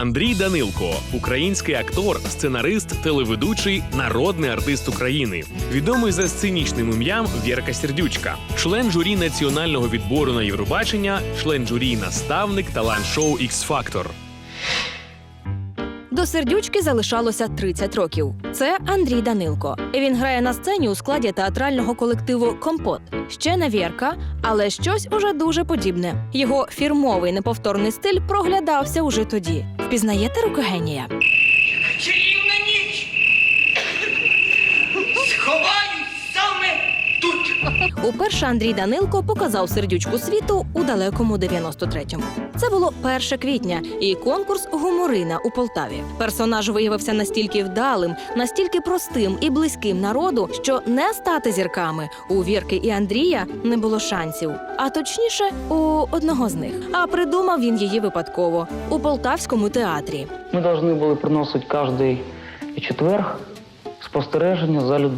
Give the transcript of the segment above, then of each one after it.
Андрій Данилко, український актор, сценарист, телеведучий, народний артист України, відомий за сценічним ім'ям Вірка Сердючка, член журі національного відбору на Євробачення, член журі наставник талант-шоу Factor. До сердючки залишалося 30 років. Це Андрій Данилко. Він грає на сцені у складі театрального колективу Компот. Ще не Вірка, але щось уже дуже подібне. Його фірмовий неповторний стиль проглядався уже тоді. Впізнаєте руки генія? Чарівна ніч! Сховаюсь саме тут! Уперше Андрій Данилко показав сердючку світу у далекому 93-му. Це було 1 квітня і конкурс гуморина у Полтаві. Персонаж виявився настільки вдалим, настільки простим і близьким народу, що не стати зірками у Вірки і Андрія не було шансів. А точніше, у одного з них. А придумав він її випадково у полтавському театрі. Ми повинні були приносити кожний четверг спостереження за, люд...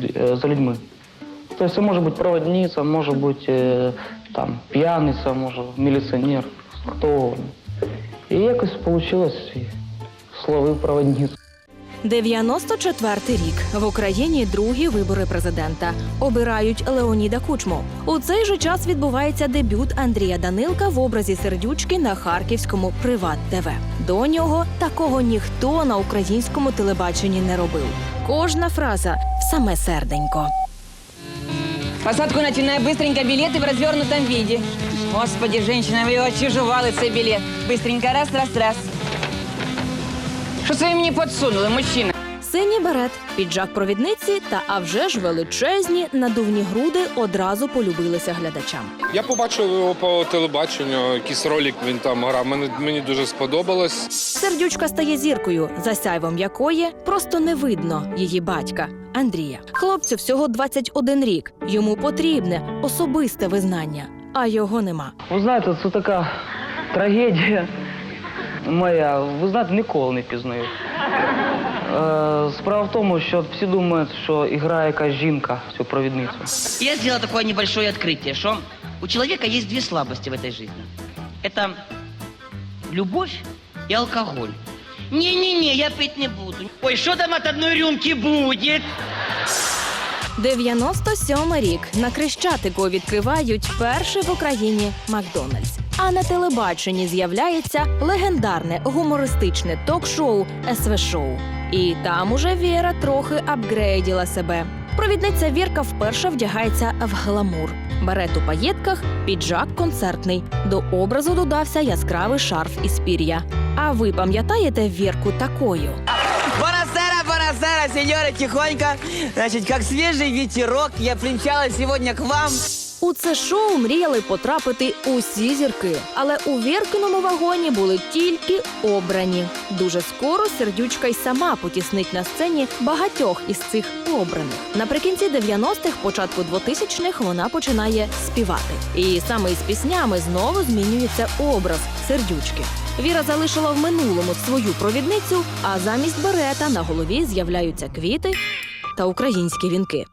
е, за людьми. Тобто це може бути проводниця, може бути е, там, п'яниця, може міліціонер, хто угодно. І якось і словив проводницю. 94-й рік в Україні другі вибори президента обирають Леоніда Кучму. У цей же час відбувається дебют Андрія Данилка в образі сердючки на харківському Приват ТВ. До нього такого ніхто на українському телебаченні не робив. Кожна фраза саме серденько. Посадку начинай быстренько билеты в развернутом виде. Господи, женщина, ви очижували цей білет. Быстренько, раз, раз, раз. Це ви мені подсунули, мужчина? Синій берет, піджак провідниці та а вже ж величезні надувні груди одразу полюбилися глядачам. Я побачив його по телебаченню, якийсь ролик він там грав. Мені, мені дуже сподобалось. Сердючка стає зіркою, за сяйвом якої просто не видно її батька Андрія. Хлопцю всього 21 рік. Йому потрібне особисте визнання, а його нема. Ви знаєте, це така трагедія моя. Ви знаєте, ніколи не пізнаю. Е, справа в тому, що всі думають, що грає якась жінка в цю провідницю. Я сделал такое небольшое открытие, что у человека есть две слабости в этой жизни. Это любовь и алкоголь. Не-не-не, я пить не буду. Ой, что там от одной рюмки будет? 97 рік на Крещатику відкривають перший в Україні Макдональдс. А на телебаченні з'являється легендарне гумористичне ток-шоу СВ Шоу. І там уже Віра трохи апгрейділа себе. Провідниця Вірка вперше вдягається в гламур. Берет у паєтках, піджак концертний. До образу додався яскравий шарф із пір'я. А ви пам'ятаєте Вірку такою? Бонасера, бонасера, сеньоры, тихонько. Значит, как свежий ветерок, я примчалась сегодня к вам. У це шоу мріяли потрапити усі зірки, але у Віркиному вагоні були тільки обрані. Дуже скоро сердючка й сама потіснить на сцені багатьох із цих обраних. Наприкінці 90-х, початку 2000-х вона починає співати. І саме із піснями знову змінюється образ сердючки. Віра залишила в минулому свою провідницю, а замість берета на голові з'являються квіти та українські вінки.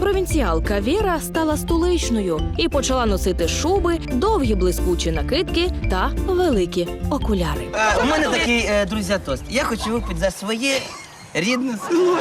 Провінціалка Віра стала столичною і почала носити шуби, довгі блискучі накидки та великі окуляри. А, у мене такий, е, друзі, тост. Я хочу випити за своє рідне село.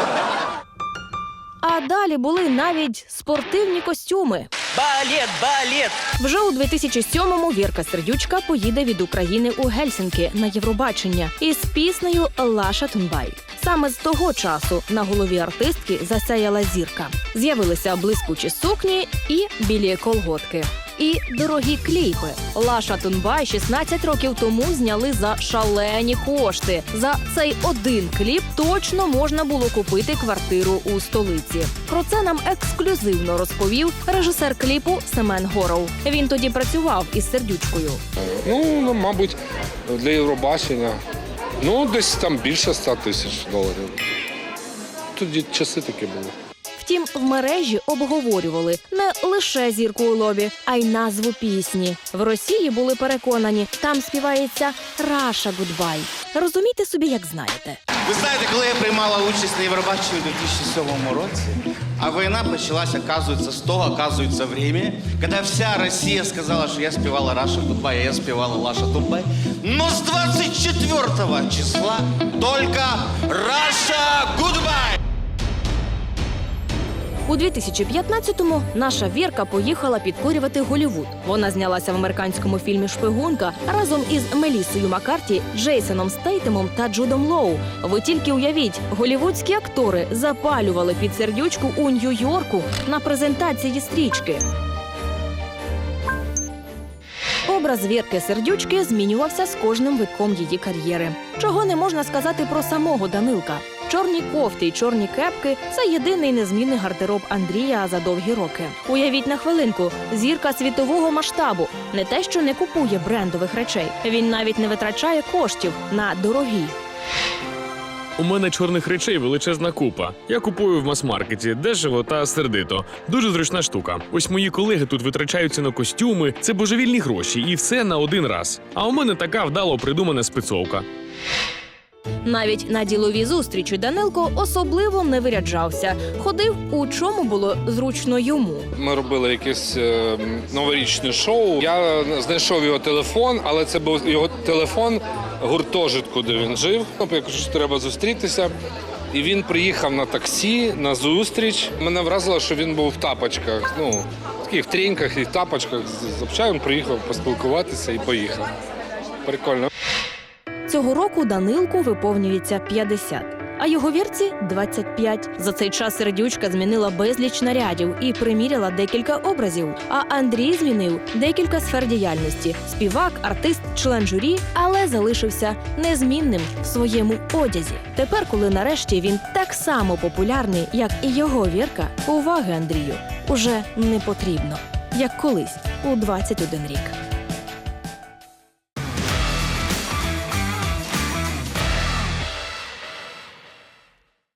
А далі були навіть спортивні костюми. Балет, балет! Вже у 2007-му Вірка Сердючка поїде від України у Гельсінки на Євробачення із піснею Лаша Тунбай. Саме з того часу на голові артистки засяяла зірка. З'явилися блискучі сукні і білі колготки. І дорогі кліпи. Лаша Тунбай 16 років тому зняли за шалені кошти. За цей один кліп точно можна було купити квартиру у столиці. Про це нам ексклюзивно розповів режисер кліпу Семен Горов. Він тоді працював із сердючкою. Ну, ну, мабуть, для Євробачення. Ну, десь там більше 100 тисяч доларів. Тоді часи такі були. Втім, в мережі обговорювали не лише зірку у лобі, а й назву пісні. В Росії були переконані, там співається Раша Гудбай. Розумійте собі, як знаєте. Ви знаєте, коли я приймала участь на Євробаченні у 2007 році, а війна почалася, оказується, з того, оказується, время, коли вся Росія сказала, що я співала Раша Гудбай, а я співала Лаша Тубай. Но з 24 числа только Раша Гудбай! У 2015-му наша Вірка поїхала підкорювати Голівуд. Вона знялася в американському фільмі Шпигунка разом із Мелісою Маккарті, Джейсоном Стейтемом та Джудом Лоу. Ви тільки уявіть, голівудські актори запалювали під сердючку у Нью-Йорку на презентації стрічки. Образ Вірки Сердючки змінювався з кожним витком її кар'єри. Чого не можна сказати про самого Данилка. Чорні кофти й чорні кепки це єдиний незмінний гардероб Андрія за довгі роки. Уявіть на хвилинку, зірка світового масштабу не те, що не купує брендових речей. Він навіть не витрачає коштів на дорогі. У мене чорних речей величезна купа. Я купую в мас-маркеті дешево та сердито. Дуже зручна штука. Ось мої колеги тут витрачаються на костюми, це божевільні гроші, і все на один раз. А у мене така вдало придумана спецовка. Навіть на діловій зустрічі Данилко особливо не виряджався. Ходив у чому було зручно йому. Ми робили якесь е, новорічне шоу. Я знайшов його телефон, але це був його телефон гуртожитку, де він жив. Ну, Я кажу, що треба зустрітися. І він приїхав на таксі на зустріч. Мене вразило, що він був в тапочках. Ну, таких в треньках і в тапочках. З общаєм приїхав поспілкуватися і поїхав. Прикольно. Цього року Данилку виповнюється 50, а його вірці 25. За цей час сердючка змінила безліч нарядів і приміряла декілька образів. А Андрій змінив декілька сфер діяльності: співак, артист, член журі, але залишився незмінним в своєму одязі. Тепер, коли нарешті він так само популярний, як і його вірка, уваги Андрію уже не потрібно, як колись у 21 рік.